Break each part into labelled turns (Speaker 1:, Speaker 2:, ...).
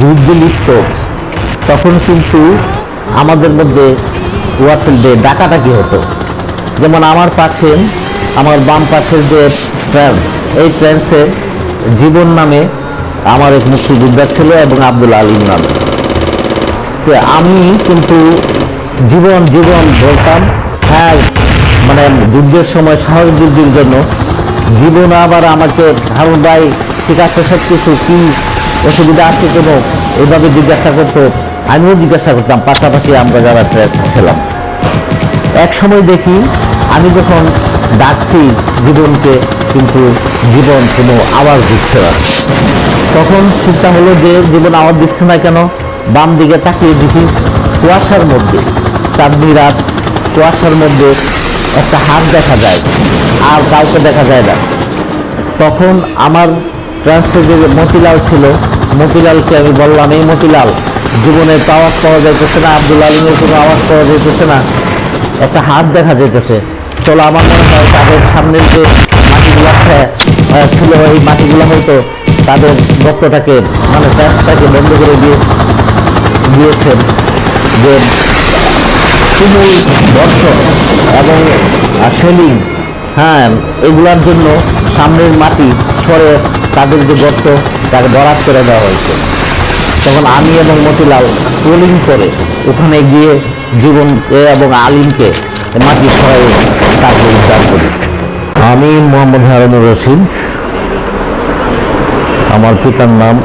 Speaker 1: যুদ্ধে লিপ্ত। তখন কিন্তু আমাদের মধ্যে ওয়ারফিল্ডে ডাকাডাকি হতো। যেমন আমার পাশে, আমার বাম পাশের যে ট্রেন্স, এই ট্রেন্সে জীবন নামে আমার এক মুক্তিযোদ্ধা ছিল এবং আব্দুল আলিম নামে। তো আমি কিন্তু জীবন জীবন বলতাম হ্যাঁ মানে যুদ্ধের সময় সহজ বৃদ্ধির জন্য জীবন আবার আমাকে হারুন ভাই ঠিক আছে সব কিছু কী অসুবিধা আছে কোনো এভাবে জিজ্ঞাসা করতো, আমিও জিজ্ঞাসা করতাম, পাশাপাশি আমরা যারা ট্রেসে ছিলাম। এক সময় দেখি, আমি যখন ডাকছি জীবনকে, কিন্তু জীবন কোনো আওয়াজ দিচ্ছে না। তখন চিন্তা হলো যে জীবন আওয়াজ দিচ্ছে না কেন? বাম দিকে তাকিয়ে দেখি কুয়াশার মধ্যে, চাঁদনি রাত, কুয়াশার মধ্যে একটা হাত দেখা যায়, আর কাউকে দেখা যায় না। তখন আমার ট্রান্সে যে মতিলাল ছিল মতিলালকে আমি বললাম, এই মতিলাল জীবনের তো আওয়াজ পাওয়া যাইতেছে না, আব্দুল আলিমের কোনো আওয়াজ পাওয়া যাইতেছে না। একটা হাত দেখা যাইতেছে। চলো, আমার মনে হয় তাদের সামনের যে মাটিগুলো ছিল এই মাটিগুলো হয়তো তাদের বক্তটাকে মানে ট্যাক্সটাকে বন্ধ করে দিয়ে দিয়েছেন যে তুমুল বর্ষণ এবং সেলিং হ্যাঁ এগুলার জন্য সামনের মাটি সরে তাদের যে গর্ত, তাকে বরাদ করে দেওয়া হয়েছে। তখন আমি এবং মতিলাল পোলিং করে ওখানে গিয়ে জীবন এবং আলিমকে মাটি সরাই তাকে উদ্ধার করি। আমি মোহাম্মদ হারুনুর রশিদ। আমার পিতার নাম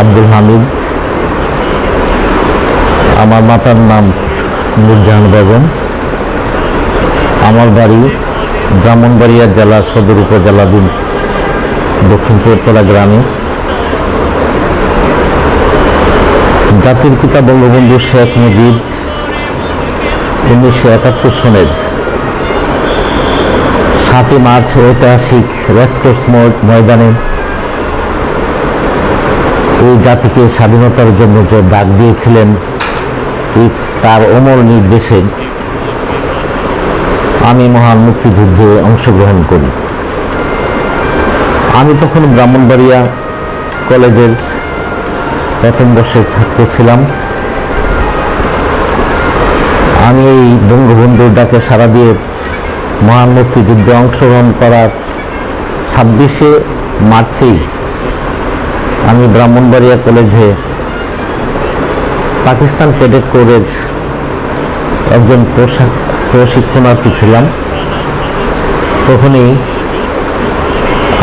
Speaker 1: আব্দুল হামিদ। আমার মাতার নাম নূরজাহান বেগম। আমার বাড়ি ব্রাহ্মণবাড়িয়া জেলা সদর উপজেলা পূর্তলা গ্রামে। জাতির পিতা বঙ্গবন্ধু শেখ মুজিব উনিশশো একাত্তর সনের সাতই মার্চ ঐতিহাসিক রেসকোর্স ময়- ময়দানে এই জাতিকে স্বাধীনতার জন্য যে ডাক দিয়েছিলেন তার অমর নির্দেশে আমি মহান মুক্তিযুদ্ধে অংশগ্রহণ করি। আমি তখন ব্রাহ্মণবাড়িয়া কলেজের প্রথম বর্ষের ছাত্র ছিলাম। আমি এই বঙ্গবন্ধুর ডাকে সারা দিয়ে মহান মুক্তিযুদ্ধে অংশগ্রহণ করার ছাব্বিশে মার্চেই আমি ব্রাহ্মণবাড়িয়া কলেজে পাকিস্তান ক্যাডেট কোরের একজন প্রশিক্ষণার্থী ছিলাম। তখনই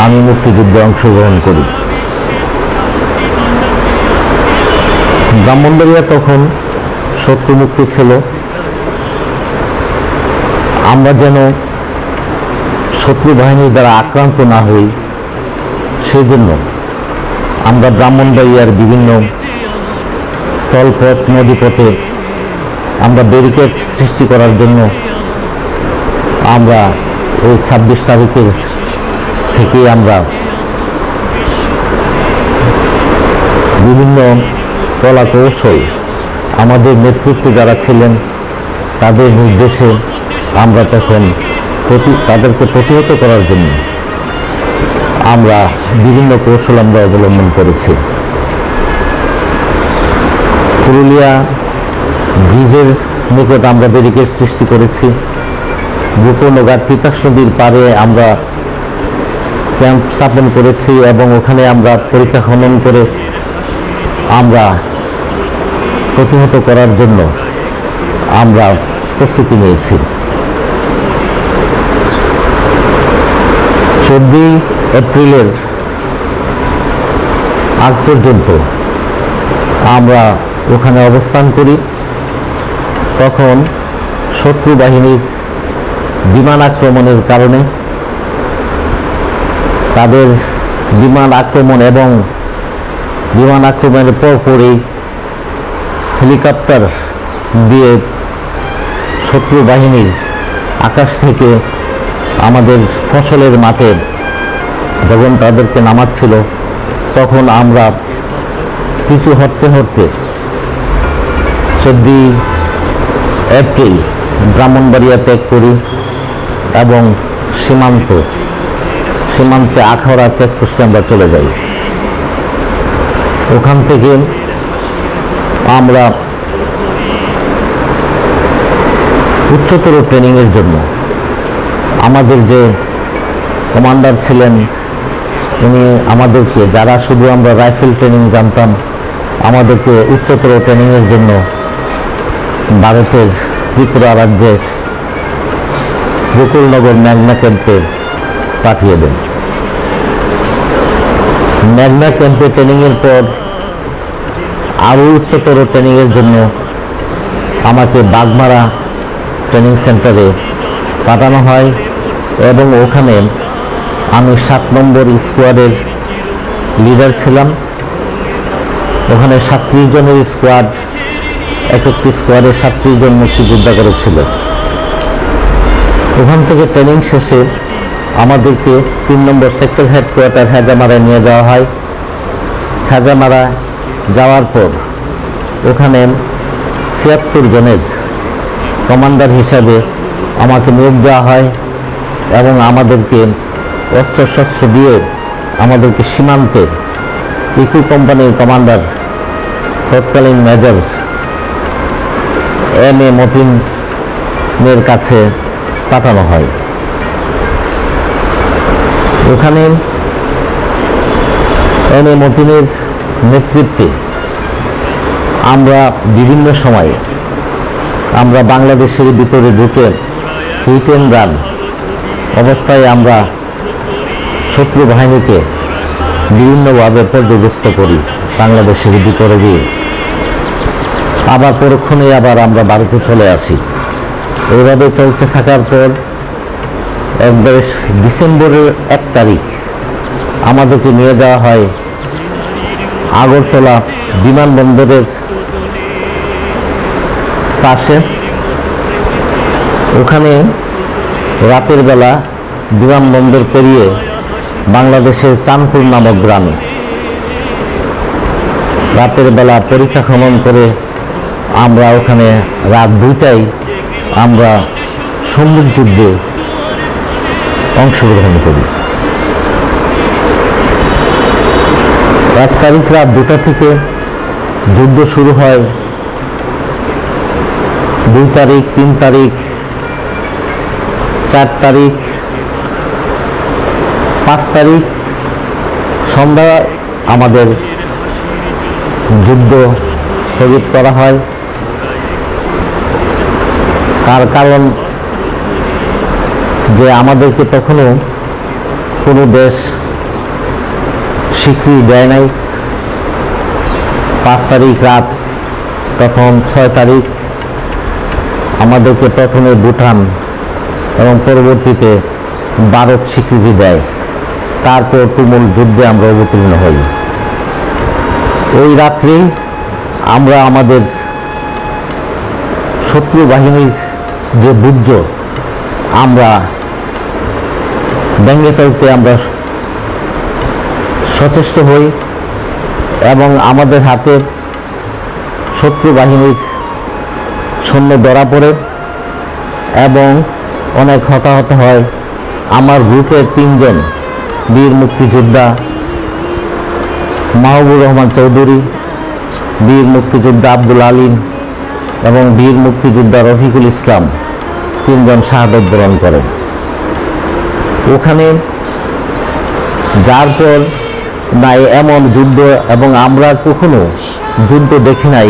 Speaker 1: আমি মুক্তিযুদ্ধে অংশগ্রহণ করি। ব্রাহ্মণবাড়িয়া তখন শত্রুমুক্ত ছিল। আমরা যেন শত্রু বাহিনী দ্বারা আক্রান্ত না হই, সেজন্য আমরা ব্রাহ্মণবাড়িয়ার বিভিন্ন স্থলপথ, নদীপথে আমরা ব্যারিকেড সৃষ্টি করার জন্য আমরা ওই ছাব্বিশ তারিখের থেকে আমরা বিভিন্ন কলা কৌশল আমাদের নেতৃত্বে যারা ছিলেন, তাদের নির্দেশে আমরা তখন প্রতি, তাদেরকে প্রতিহত করার জন্য আমরা বিভিন্ন কৌশল আমরা অবলম্বন করেছি। পুরুলিয়া ব্রিজের নিকট আমরা ব্যারিকেড সৃষ্টি করেছি। গোপনগার তিতাস নদীর পারে আমরা ক্যাম্প স্থাপন করেছি এবং ওখানে আমরা পরীক্ষা খনন করে আমরা প্রতিহত করার জন্য আমরা প্রস্তুতি নিয়েছি। চোদ্দই এপ্রিলের আগ পর্যন্ত আমরা ওখানে অবস্থান করি। তখন শত্রু বাহিনীর বিমান আক্রমণের কারণে তাদের বিমান আক্রমণ এবং বিমান আক্রমণের পরপরই হেলিকপ্টার দিয়ে শত্রু বাহিনীর আকাশ থেকে আমাদের ফসলের মাঠে যখন তাদেরকে নামাচ্ছিল, তখন আমরা পিছু হটতে হটতে চোদ্দই এপ্রিল ব্রাহ্মণবাড়িয়া ত্যাগ করি এবং সীমান্ত সীমান্তে আখাউড়া চেকপোস্টে আমরা চলে যাই। ওখান থেকে আমরা উচ্চতর ট্রেনিংয়ের জন্য আমাদের যে কমান্ডার ছিলেন, উনি আমাদেরকে, যারা শুধু আমরা রাইফেল ট্রেনিং জানতাম, আমাদেরকে উচ্চতর ট্রেনিংয়ের জন্য ভারতের ত্রিপুরা রাজ্যের গোকুলনগর ম্যাগনা ক্যাম্পে পাঠিয়ে দেন। ম্যাগনা ক্যাম্পে ট্রেনিংয়ের পর আরও উচ্চতর ট্রেনিংয়ের জন্য আমাকে বাগমারা ট্রেনিং সেন্টারে পাঠানো হয় এবং ওখানে আমি সাত নম্বর স্কোয়াডের লিডার ছিলাম। ওখানে সাতত্রিশ জনের স্কোয়াড এক একটি স্কোয়াডে সাতত্রিশ জন মুক্তিযোদ্ধা করেছিল। ওখান থেকে ট্রেনিং শেষে আমাদেরকে তিন নম্বর সেক্টর হেডকোয়ার্টার হেজামারায় নিয়ে যাওয়া হয়। হেজামারা যাওয়ার পর ওখানে ছিয়াত্তর জনের কমান্ডার হিসাবে আমাকে নিয়োগ দেওয়া হয় এবং আমাদেরকে অস্ত্রশস্ত্র দিয়ে আমাদেরকে সীমান্তে ইকু কোম্পানির কমান্ডার তৎকালীন মেজর এম এ মতিনের কাছে পাঠানো হয়। ওখানে এম এ মতিনের নেতৃত্বে আমরা বিভিন্ন সময়ে আমরা বাংলাদেশের ভিতরে ঢুকে হিট অ্যান্ড রান অবস্থায় আমরা শত্রু বাহিনীকে বিভিন্নভাবে পর্যদস্ত করি বাংলাদেশের ভিতরে গিয়ে। আবার পরক্ষণে আবার আমরা বাড়িতে চলে আসি। এইভাবে চলতে থাকার পর একবারে ডিসেম্বরের এক তারিখ আমাদেরকে নিয়ে যাওয়া হয় আগরতলা বিমানবন্দরের পাশে। ওখানে রাতের বেলা বিমানবন্দর পেরিয়ে বাংলাদেশের চাঁদপুর নামক গ্রামে রাতের বেলা পরীক্ষা খনন করে আমরা ওখানে রাত দুইটায় আমরা সম্মুখ যুদ্ধে অংশগ্রহণ করি। এক তারিখ রাত দুটা থেকে যুদ্ধ শুরু হয়। দুই তারিখ, তিন তারিখ, চার তারিখ, পাঁচ তারিখ সন্ধ্যা আমাদের যুদ্ধ স্থগিত করা হয়। তার কারণ যে আমাদেরকে তখনও কোনো দেশ স্বীকৃতি দেয় নাই। পাঁচ তারিখ রাত তখন ছয় তারিখ আমাদেরকে প্রথমে ভুটান এবং পরবর্তীতে ভারত স্বীকৃতি দেয়। তারপর তুমুল যুদ্ধে আমরা অবতীর্ণ হই। ওই রাত্রেই আমরা আমাদের শত্রু বাহিনীর যে বুদ্ধ আমরা ব্যঙ্গে ফেলতে আমরা সচেষ্ট হই এবং আমাদের হাতের শত্রু বাহিনীর সৈন্য ধরা পড়ে এবং অনেক হতাহত হয়। আমার গ্রুপের তিনজন বীর মুক্তিযোদ্ধা মাহবুব রহমান চৌধুরী, বীর মুক্তিযোদ্ধা আব্দুল আলিম এবং বীর মুক্তিযোদ্ধা রফিকুল ইসলাম, তিনজন শাহাদত বরণ করেন। ওখানে যার পর নাই এমন যুদ্ধ এবং আমরা কখনো যুদ্ধ দেখি নাই,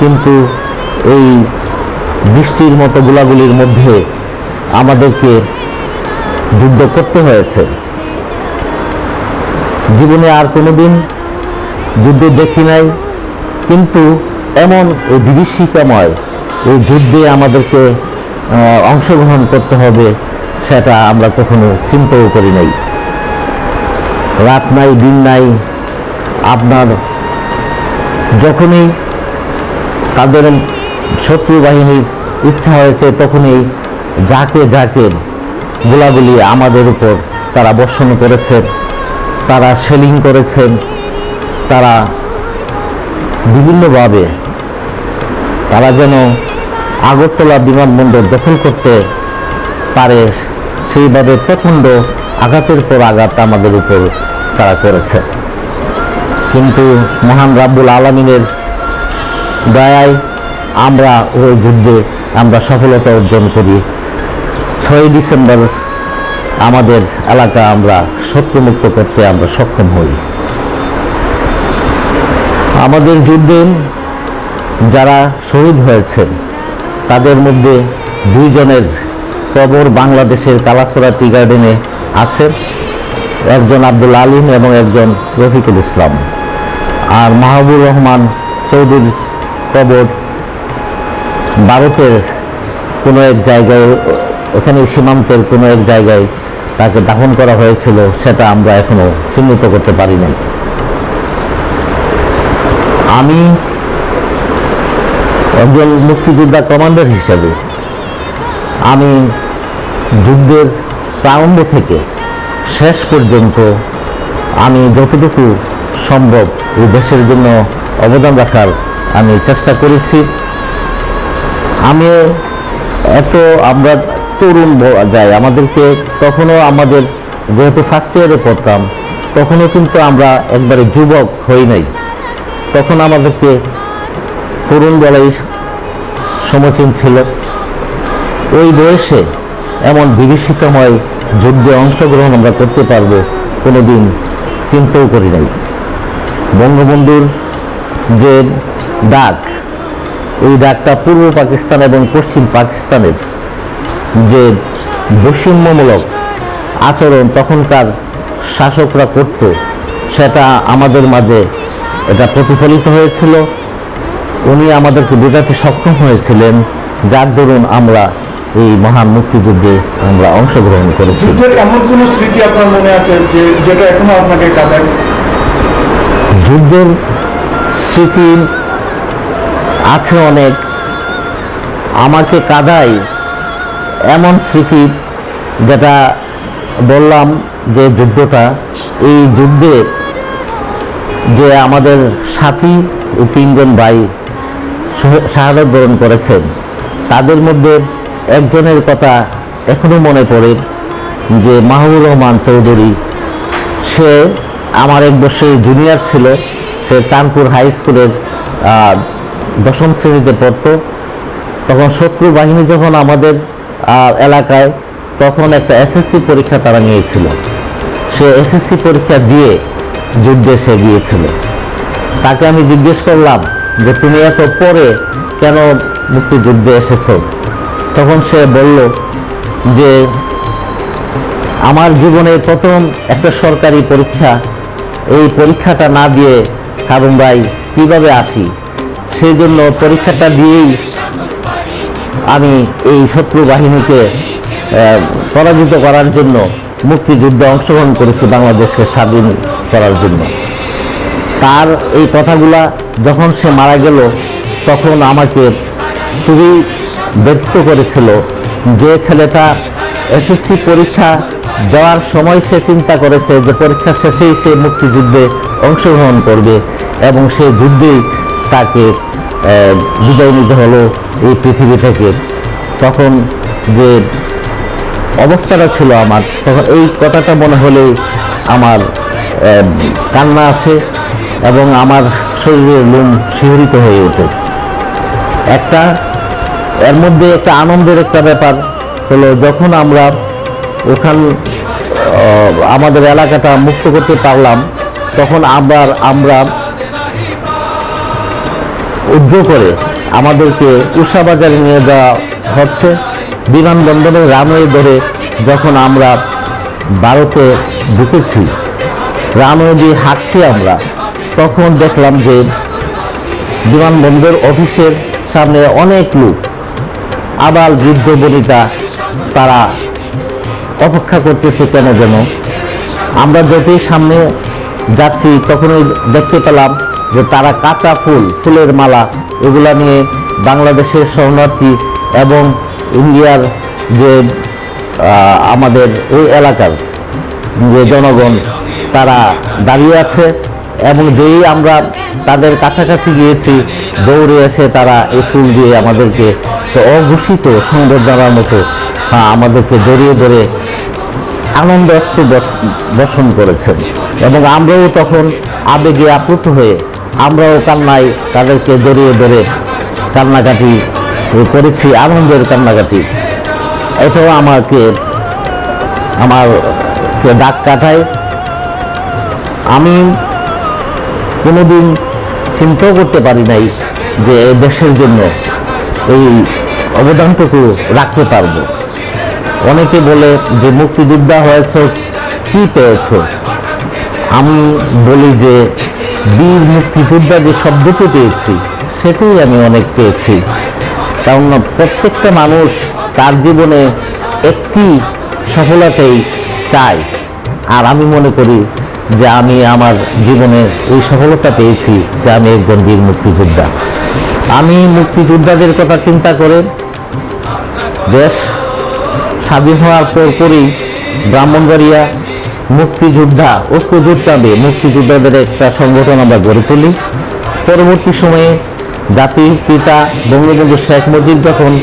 Speaker 1: কিন্তু এই বৃষ্টির মতো গোলাগুলির মধ্যে আমাদেরকে যুদ্ধ করতে হয়েছে। জীবনে আর কোনোদিন যুদ্ধ দেখি নাই, কিন্তু এমন এই বিভীষিকাময় এই যুদ্ধে আমাদেরকে অংশগ্রহণ করতে হবে সেটা আমরা কখনো চিন্তাও করি নাই। রাত নাই, দিন নাই, আপনার যখনই তাদের শত্রু বাহিনীর ইচ্ছা হয়েছে, তখনই যাকে যাকে গোলাগুলি আমাদের উপর তারা বর্ষণ করেছেন তারা সেলিং করেছেন তারা বিভিন্নভাবে তারা যেন আগরতলা বিমানবন্দর দখল করতে পারে, সেইভাবে প্রচণ্ড আঘাতের পর আঘাত আমাদের উপর তারা করেছে। কিন্তু মহান রাব্বুল আলমিনের দয়ায় আমরা ওই যুদ্ধে আমরা সফলতা অর্জন করি। ছয় ডিসেম্বর আমাদের এলাকা আমরা শত্রুমুক্ত করতে আমরা সক্ষম হই। আমাদের যুদ্ধে যারা শহীদ হয়েছেন তাদের মধ্যে দুইজনের কবর বাংলাদেশের কালাসোরা টি গার্ডেনে আছে। একজন আব্দুল আলিম এবং একজন রফিকুল ইসলাম। আর মাহবুর রহমান চৌধুরীর কবর ভারতের কোনো এক জায়গায়, ওখানে সীমান্তের কোনো এক জায়গায় তাকে দাফন করা হয়েছিল, সেটা আমরা এখনও চিহ্নিত করতে পারি নাই। আমি একজন মুক্তিযোদ্ধা কমান্ডার হিসেবে আমি যুদ্ধের প্রারম্ভ থেকে শেষ পর্যন্ত আমি যতটুকু সম্ভব এই দেশের জন্য অবদান রাখার আমি চেষ্টা করেছি। আমি এত আমরা তরুণ যাই, আমাদেরকে তখনও আমাদের যেহেতু ফার্স্ট ইয়ারে পড়তাম, তখনও কিন্তু আমরা একবারে যুবক হই নাই। তখন আমাদেরকে তরুণ বলাই সমীচীন ছিল। ওই বয়সে এমন বিভীষিকাময় যুদ্ধে অংশগ্রহণ আমরা করতে পারব কোনো দিন চিন্তাও করি নাই। বঙ্গবন্ধুর যে ডাক, এই ডাকটা পূর্ব পাকিস্তান এবং পশ্চিম পাকিস্তানের যে বৈষম্যমূলক আচরণ তখনকার শাসকরা করত, সেটা আমাদের মাঝে এটা প্রতিফলিত হয়েছিল। উনি আমাদেরকে বোঝাতে সক্ষম হয়েছিলেন, যার দরুন আমরা এই মহান মুক্তিযুদ্ধে আমরা অংশগ্রহণ করেছি।
Speaker 2: যুদ্ধের এমন কোন স্মৃতি আপনার মনে আছে যে যেটা এখনও আপনাকে কাঁদায়
Speaker 1: যুদ্ধের স্মৃতি আছে অনেক। আমাকে কাদায় এমন স্মৃতি যেটা বললাম যে যুদ্ধটা এই যুদ্ধে যে আমাদের সাথী ও তিনজন ভাই শহ- শাহাদত বরণ করেছেন তাদের মধ্যে একজনের কথা এখনও মনে পড়ে যে মাহবুর রহমান চৌধুরী। সে আমার এক বছরের জুনিয়র ছিল, সে চাঁদপুর হাই স্কুলের দশম শ্রেণীতে পড়তো। তখন শত্রু বাহিনী যখন আমাদের এলাকায়, তখন একটা এসএসসি পরীক্ষা তারা নিয়েছিল। সে এসএসসি পরীক্ষা দিয়ে যুদ্ধে সে গিয়েছিল। তাকে আমি জিজ্ঞেস করলাম যে, তুমি এত পরে কেন মুক্তিযুদ্ধে এসেছ? তখন সে বলল যে, আমার জীবনে প্রথম একটা সরকারি পরীক্ষা। এই পরীক্ষাটা না দিয়ে, হারুন ভাই, কীভাবে আসি? সেই জন্য পরীক্ষাটা দিয়েই আমি এই শত্রু বাহিনীকে পরাজিত করার জন্য মুক্তিযুদ্ধে অংশগ্রহণ করেছি বাংলাদেশকে স্বাধীন করার জন্য। তার এই কথাগুলা যখন সে মারা গেল, তখন আমাকে খুবই ব্যথিত করেছিল। যে ছেলেটা এসএসসি পরীক্ষা দেওয়ার সময় সে চিন্তা করেছে যে পরীক্ষা শেষেই সে মুক্তিযুদ্ধে অংশগ্রহণ করবে এবং সে যুদ্ধেই তাকে বিদায় নিতে হলো এই পৃথিবী থেকে। তখন যে অবস্থাটা ছিল আমার, তখন এই কথাটা মনে হলেই আমার কান্না আসে এবং আমার শরীরের লোম শিহরিত হয়ে ওঠে। একটা এর মধ্যে একটা আনন্দের একটা ব্যাপার হলো যখন আমরা ওখান আমাদের এলাকাটা মুক্ত করতে পারলাম, তখন আবার আমরা উদ্র করে আমাদেরকে উষা বাজারে নিয়ে যাওয়া হচ্ছে। বিমানবন্দরের রানওয়ে ধরে যখন আমরা ভারতে ঢুকেছি, রানওয়ে দিয়ে হাঁটছি আমরা, তখন দেখলাম যে বিমানবন্দর অফিসের সামনে অনেক লোক। আবাল বৃদ্ধ বনিতা তারা অপেক্ষা করতেছে কেন যেন? আমরা যতই সামনে যাচ্ছি, তখনই দেখতে পেলাম যে তারা কাঁচা ফুল, ফুলের মালা, এগুলা নিয়ে বাংলাদেশের শরণার্থী এবং ইন্ডিয়ার যে আমাদের ওই এলাকার যে জনগণ, তারা দাঁড়িয়ে আছে। এবং যেই আমরা তাদের কাছাকাছি গিয়েছি, দৌড়ে এসে তারা এই ফুল দিয়ে আমাদেরকে অঘোষিত সংবর্ধনার মতো আমাদেরকে জড়িয়ে ধরে আনন্দ অস্ত্র বর্ষণ করেছেন। এবং আমরাও তখন আবেগে আপ্লুত হয়ে আমরাও কান্নায় তাদেরকে জড়িয়ে ধরে কান্নাকাটি করেছি, আনন্দের কান্নাকাটি। এটাও আমাকে, আমার দাগ কাটায়, আমি কোনোদিন চিন্তাও করতে পারি নাই যে দেশের জন্য এই অবদানটুকু রাখতে পারব। অনেকে বলে যে মুক্তিযোদ্ধা হয়েছ, কি পেয়েছ? আমি বলি যে বীর মুক্তিযোদ্ধা যে শব্দটি পেয়েছি, সেটাই আমি অনেক পেয়েছি। কারণ প্রত্যেকটা মানুষ তার জীবনে একটি সফলতাই চায়। আর আমি মনে করি যে আমি আমার জীবনে এই সফলতা পেয়েছি যে আমি একজন বীর মুক্তিযোদ্ধা। আমি মুক্তিযোদ্ধাদের কথা চিন্তা করে দেশ স্বাধীন হওয়ার পরপরই ব্রাহ্মণবাড়িয়া মুক্তিযোদ্ধা নামে মুক্তিযোদ্ধাদের একটা সংগঠন আমরা গড়ে তুলি। পরবর্তী সময়ে জাতির পিতা বঙ্গবন্ধু শেখ মুজিব যখন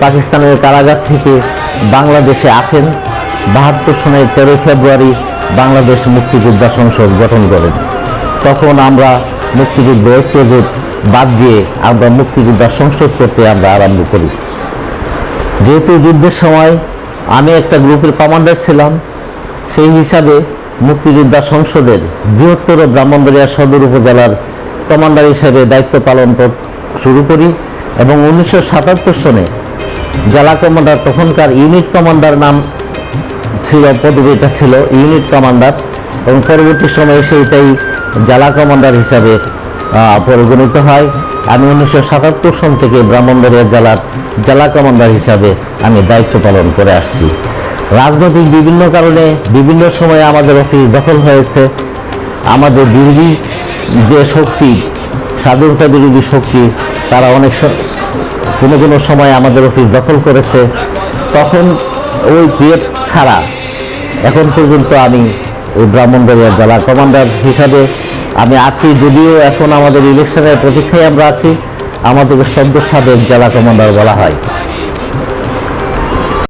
Speaker 1: পাকিস্তানের কারাগার থেকে বাংলাদেশে আসেন, বাহাত্তর সনের তেরোই ফেব্রুয়ারি বাংলাদেশ মুক্তিযোদ্ধা সংসদ গঠন করেন তখন আমরা মুক্তিযুদ্ধ ঐক্যজোট বাদ দিয়ে আমরা মুক্তিযোদ্ধা সংসদ করতে আমরা আরম্ভ করি। যেহেতু যুদ্ধের সময় আমি একটা গ্রুপের কমান্ডার ছিলাম, সেই হিসাবে মুক্তিযোদ্ধা সংসদের বৃহত্তর ব্রাহ্মণবাড়িয়া সদর উপজেলার কমান্ডার হিসেবে দায়িত্ব পালন শুরু করি এবং উনিশশো সাতাত্তর সনে জেলা কমান্ডার তখনকার ইউনিট কমান্ডার নাম ছিল, পদবিটা ছিল ইউনিট কমান্ডার এবং পরবর্তী সময়ে সেইটাই জেলা কমান্ডার হিসাবে পরিগণিত হয়। আমি উনিশশো সাতাত্তর সন থেকে ব্রাহ্মণবাড়িয়া জেলার জেলা কমান্ডার হিসাবে আমি দায়িত্ব পালন করে আসছি। রাজনৈতিক বিভিন্ন কারণে বিভিন্ন সময়ে আমাদের অফিস দখল হয়েছে। আমাদের বিরোধী যে শক্তি, স্বাধীনতা বিরোধী শক্তি, তারা অনেক কোনো কোনো সময় আমাদের অফিস দখল করেছে। তখন ওই পিএফ ছাড়া এখন পর্যন্ত আমি এই ব্রাহ্মণবাড়িয়া জেলা কমান্ডার হিসাবে আমি আছি, যদিও এখন আমাদের ইলেকশনের প্রতীক্ষায় আমরা আছি। আমাদেরকে সদ্য সাবেক জেলা কমান্ডার বলা হয়।